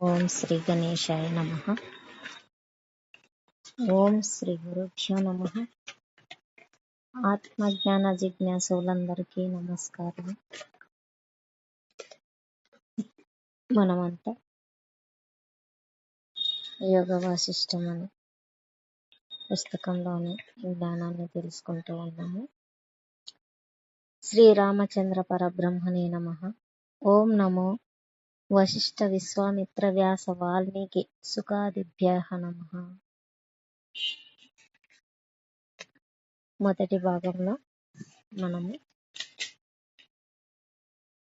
ఓం శ్రీ గణేశాయ నమ. ఓం శ్రీ గురుభ్యో నమ. ఆత్మజ్ఞాన జిజ్ఞాసులందరికీ నమస్కారం. మనమంతా యోగ వాసిష్టం అనే పుస్తకంలోని జ్ఞానాన్ని తెలుసుకుంటూ ఉన్నాము. శ్రీరామచంద్ర పరబ్రహ్మణే నమ. ఓం నమో వశిష్ఠ విశ్వామిత్ర వ్యాస వాల్మీకి సుఖాదిభ్య నమ. మొదటి భాగంలో మనము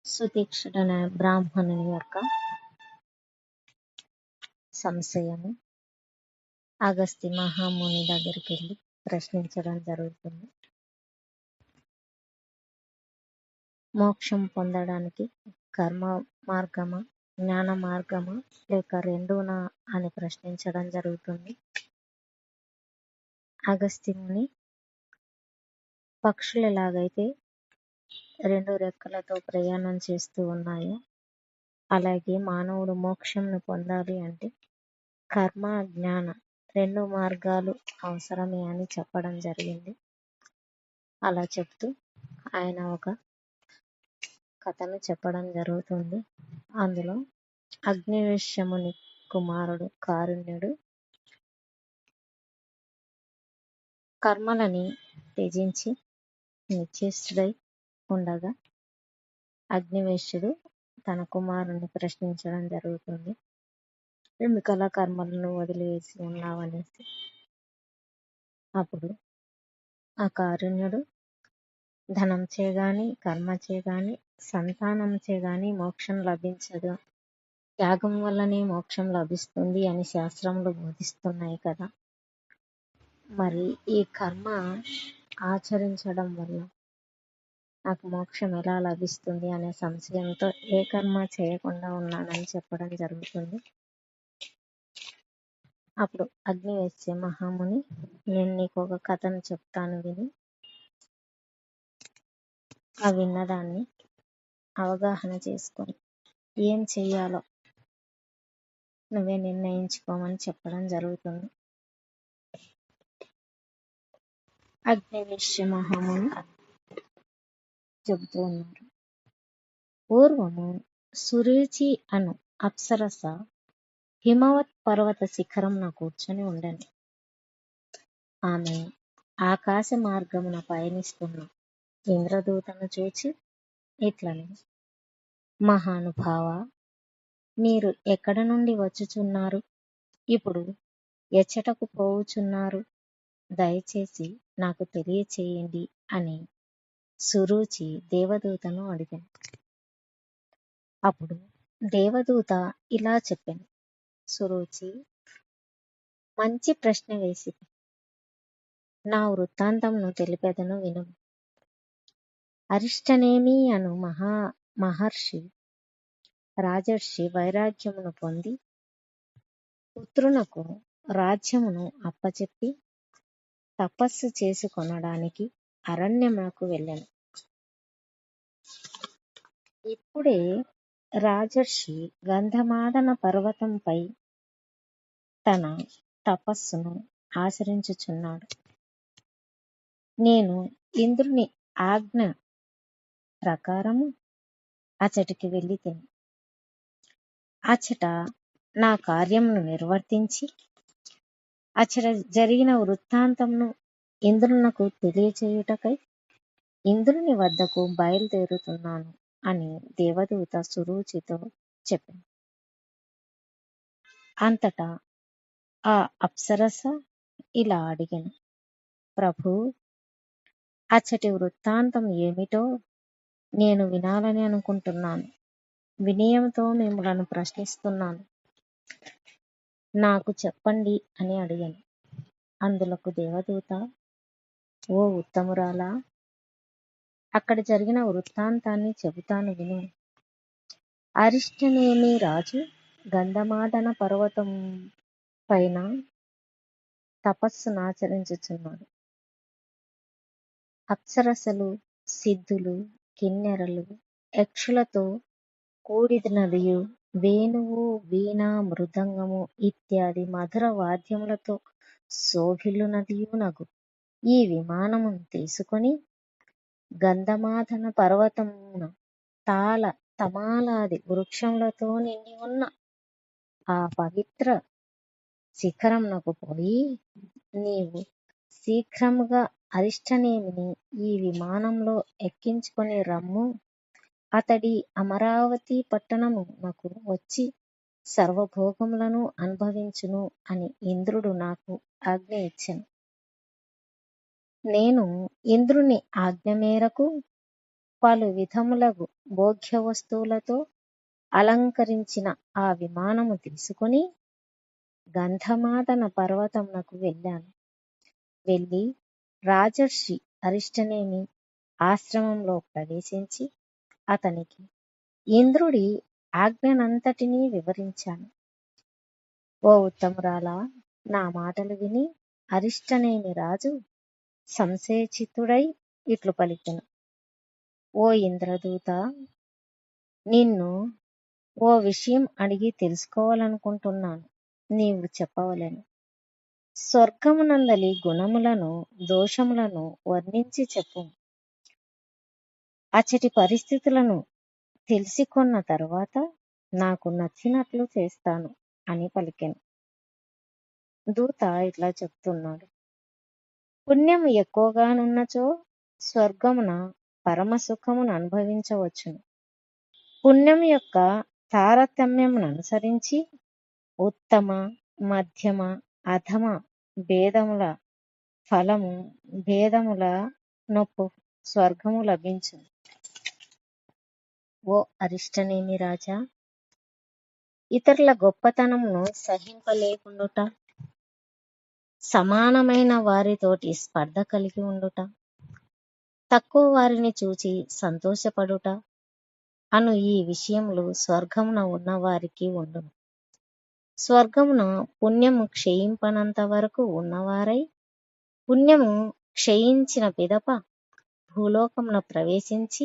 సుతీక్షుడనే బ్రాహ్మణుని యొక్క సంశయము అగస్తి మహాముని దగ్గరికి వెళ్ళి ప్రశ్నించడం జరుగుతుంది. మోక్షం పొందడానికి కర్మ మార్గమా? జ్ఞాన మార్గమా? లేక రెండునా అని ప్రశ్నించడం జరుగుతుంది. అగస్త్యుని పక్షులు ఎలాగైతే రెండు రెక్కలతో ప్రయాణం చేస్తూ ఉన్నాయో అలాగే మానవుడు మోక్షంను పొందాలి అంటే కర్మ జ్ఞాన రెండు మార్గాలు అవసరమే అని చెప్పడం జరిగింది. అలా చెప్తూ ఆయన ఒక కథను చెప్పడం జరుగుతుంది. అందులో అగ్నివేశ్యముని కుమారుడు కారుణ్యుడు కర్మలని త్యజించి నిశ్చేష్టుడై ఉండగా అగ్నివేశ్యుడు తన కుమారుణ్ణి ప్రశ్నించడం జరుగుతుంది. ఎందుకలా కర్మలను వదిలివేసి ఉన్నావనేసి. అప్పుడు ఆ కారుణ్యుడు ధనం చేయగాని కర్మ చేయగాని సంతానం చేగాని మోక్షం లభించదు. త్యాగం వల్లనే మోక్షం లభిస్తుంది అని శాస్త్రములు బోధిస్తున్నాయి కదా. మరి ఈ కర్మ ఆచరించడం వల్ల నాకు మోక్షం ఎలా లభిస్తుంది అనే సంశయంతో ఏ కర్మ చేయకుండా ఉన్నానని చెప్పడం జరుగుతుంది. అప్పుడు అగ్ని వేసే మహాముని నేను నీకు ఒక కథను చెప్తాను విని. ఆ విన్నదాన్ని అవగాహన చేసుకొని ఏం చెయ్యాలో నువ్వే నిర్ణయించుకోమని చెప్పడం జరుగుతుంది. అగ్నివేశ్య మహాముని చెబుతూ ఉన్నారు. పూర్వము సురుచి అను అప్సరస హిమవత్ పర్వత శిఖరంన కూర్చొని ఉండను. ఆమె ఆకాశ మార్గమున పయనిస్తున్న ఇంద్రదూతను చూచి ఇట్లనే. మహానుభావ మీరు ఎక్కడ నుండి వచ్చుచున్నారు? ఇప్పుడు ఎచ్చటకు పోవుచున్నారు. దయచేసి నాకు తెలియచేయండి అని సురుచి దేవదూతను అడిగాను. అప్పుడు దేవదూత ఇలా చెప్పాను. సురుచి మంచి ప్రశ్న వేసి నా వృత్తాంతంను తెలిపేదను వినము అరిష్టనేమి అను మహా మహర్షి రాజర్షి వైరాగ్యమును పొంది పుత్రునకు రాజ్యమును అప్పచెప్పి తపస్సు చేసుకొనడానికి అరణ్యమునకు వెళ్ళాను. ఇప్పుడే రాజర్షి గంధమాదన పర్వతంపై తన తపస్సును ఆచరించుచున్నాడు. నేను ఇంద్రుని ఆజ్ఞ ప్రకారము అచటికి వెళ్ళి తిని. అచట నా కార్యమును నిర్వర్తించి అచట జరిగిన వృత్తాంతమును ఇంద్రునకు తెలియచేయుటకై ఇంద్రుని వద్దకు బయలుదేరుతున్నాను అని దేవదూత సురుచితో చెప్పింది అంతటా ఆ అప్సరస ఇలా అడిగాను ప్రభు అచ్చటి వృత్తాంతం ఏమిటో నేను వినాలని అనుకుంటున్నాను. వినయంతో మిమ్మలను ప్రశ్నిస్తున్నాను. నాకు చెప్పండి అని అడిగాను. అందులకు దేవదూత ఓ ఉత్తమురాలా అక్కడ జరిగిన వృత్తాంతాన్ని చెబుతాను విను. అరిష్టనేమి రాజు గంధమాదన పర్వతం పైన తపస్సునాచరించుచున్నాడు అప్సరసలు సిద్ధులు కిన్నెరలు యక్షులతో కూడినదియు వేణువు వీణ మృదంగము ఇత్యాది మధుర వాద్యములతో శోభిల్లునదియునగు ఈ విమానమును తీసుకొని గంధమాధన పర్వతమున తాళ తమాలాది వృక్షములతో నిండి ఉన్న ఆ పవిత్ర శిఖరమునకు పోయి నీవు శీఘ్రముగా అరిష్టనేమిని ఈ విమానంలో ఎక్కించుకొని రమ్ము. అతడి అమరావతి పట్టణమునకు వచ్చి సర్వభోగములను అనుభవించును అని ఇంద్రుడు నాకు ఆజ్ఞ ఇచ్చాను. నేను ఇంద్రుని ఆజ్ఞ మేరకు పలు విధములగు భోగ్య వస్తువులతో అలంకరించిన ఆ విమానము తీసుకొని గంధమాదన పర్వతమునకు వెళ్ళాను. వెళ్ళి రాజర్షి అరిష్టనేమి ఆశ్రమంలో ప్రవేశించి అతనికి ఇంద్రుడి ఆజ్ఞనంతటినీ వివరించాను. ఓ ఉత్తమురాలా నా మాటలు విని అరిష్టనేమి రాజు సంశయచిత్తుడై ఇట్లు పలికెను. ఓ ఇంద్రదూత నిన్ను ఓ విషయం అడిగి తెలుసుకోవాలనుకుంటున్నాను. నీవు చెప్పవలెను. స్వర్గమునందలి గుణములను దోషములను వర్ణించి చెప్పు. అచ్చటి పరిస్థితులను తెలిసికొన్న తర్వాత నాకు నచ్చినట్లు చేస్తాను అని పలికెను. దూత ఇట్లా చెప్తున్నాడు. పుణ్యం ఎక్కువగానున్నచో స్వర్గమున పరమ సుఖమును అనుభవించవచ్చును. పుణ్యం యొక్క తారతమ్యమును అనుసరించి ఉత్తమ మధ్యమ అధమ భేదముల ఫలము భేదముల నొప్పు స్వర్గము లభించు ఓ అరిష్టనేమి రాజా! ఇతరుల గొప్పతనమును సహింపలేకుండుట సమానమైన వారితోటి స్పర్ధ కలిగి ఉండుట తక్కువ వారిని చూచి సంతోషపడుట అను ఈ విషయములు స్వర్గమున ఉన్న వారికి ఉండును. స్వర్గమున పుణ్యము క్షయింపనంత వరకు ఉన్నవారై పుణ్యము క్షయించిన పిదప భూలోకమున ప్రవేశించి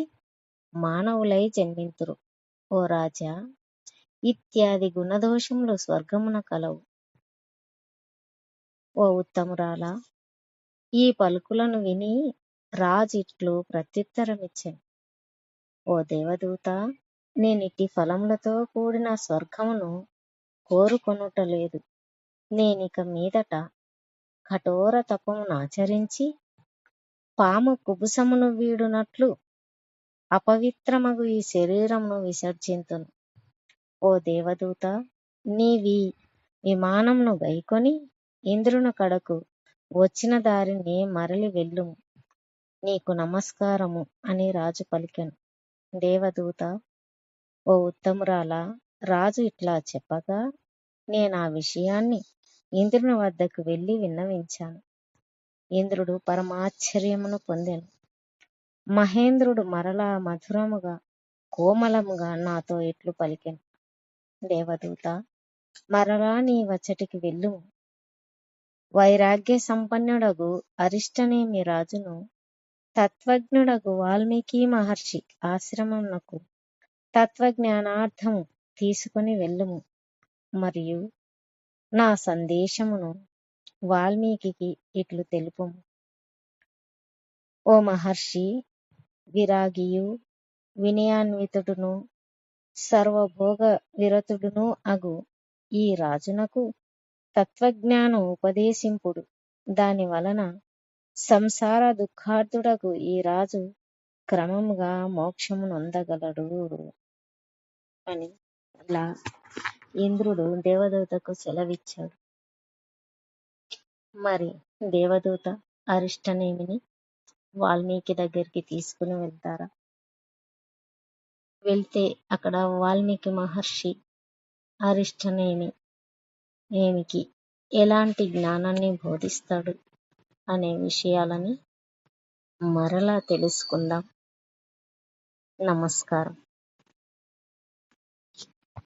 మానవులై జన్మింతురు. ఓ రాజా ఇత్యాది గుణదోషములు స్వర్గమున కలవు. ఓ ఉత్తమురాలా ఈ పలుకులను విని రాజిట్లు ఇట్లు ఓ దేవదూత నేనిట్టి ఫలములతో కూడిన స్వర్గమును కోరుకొనుటలేదు. నేనిక మీదట కఠోర తపమును ఆచరించి పాము కుబుసమును వీడునట్లు అపవిత్రమగు ఈ శరీరమును విసర్జింతును. ఓ దేవదూత నీవి విమానమును గైకొని ఇంద్రుని కడకు వచ్చిన దారిని మరలి వెళ్ళుము. నీకు నమస్కారము అని రాజు పలికెను. దేవదూత ఓ ఉత్తమురాల రాజు ఇట్లా చెప్పగా నేను ఆ విషయాన్ని ఇంద్రుని వద్దకు వెళ్ళి విన్నవించాను. ఇంద్రుడు పరమాశ్చర్యమును పొందాను. మహేంద్రుడు మరలా మధురముగా కోమలముగా నాతో ఇట్లు పలికెను. దేవదూత మరలా నీ వచ్చటికి వెళ్ళుము. వైరాగ్య సంపన్నుడగు అరిష్టనేమి రాజును. తత్వజ్ఞుడగు వాల్మీకి మహర్షి ఆశ్రమమునకు తత్వజ్ఞానార్థము తీసుకుని వెళ్ళుము. మరియు నా సందేశమును వాల్మీకి ఇట్లు తెలుపుము. ఓ మహర్షి విరాగియు వినయాన్వితుడును సర్వభోగ విరతుడును అగు ఈ రాజునకు తత్వజ్ఞానం ఉపదేశింపుడు. దాని వలన సంసార దుఃఖార్థుడకు ఈ రాజు క్రమముగా మోక్షము నొందగలడు అని అలా ఇంద్రుడు దేవదూతకు సెలవిచ్చాడు. మరి దేవదూత అరిష్టనేమిని వాల్మీకి దగ్గరికి తీసుకుని వెళ్తారా? వెళ్తే అక్కడ వాల్మీకి మహర్షి అరిష్టనేమి ఏమికి? ఎలాంటి జ్ఞానాన్ని బోధిస్తాడు అనే విషయాలని మరలా తెలుసుకుందాం. నమస్కారం.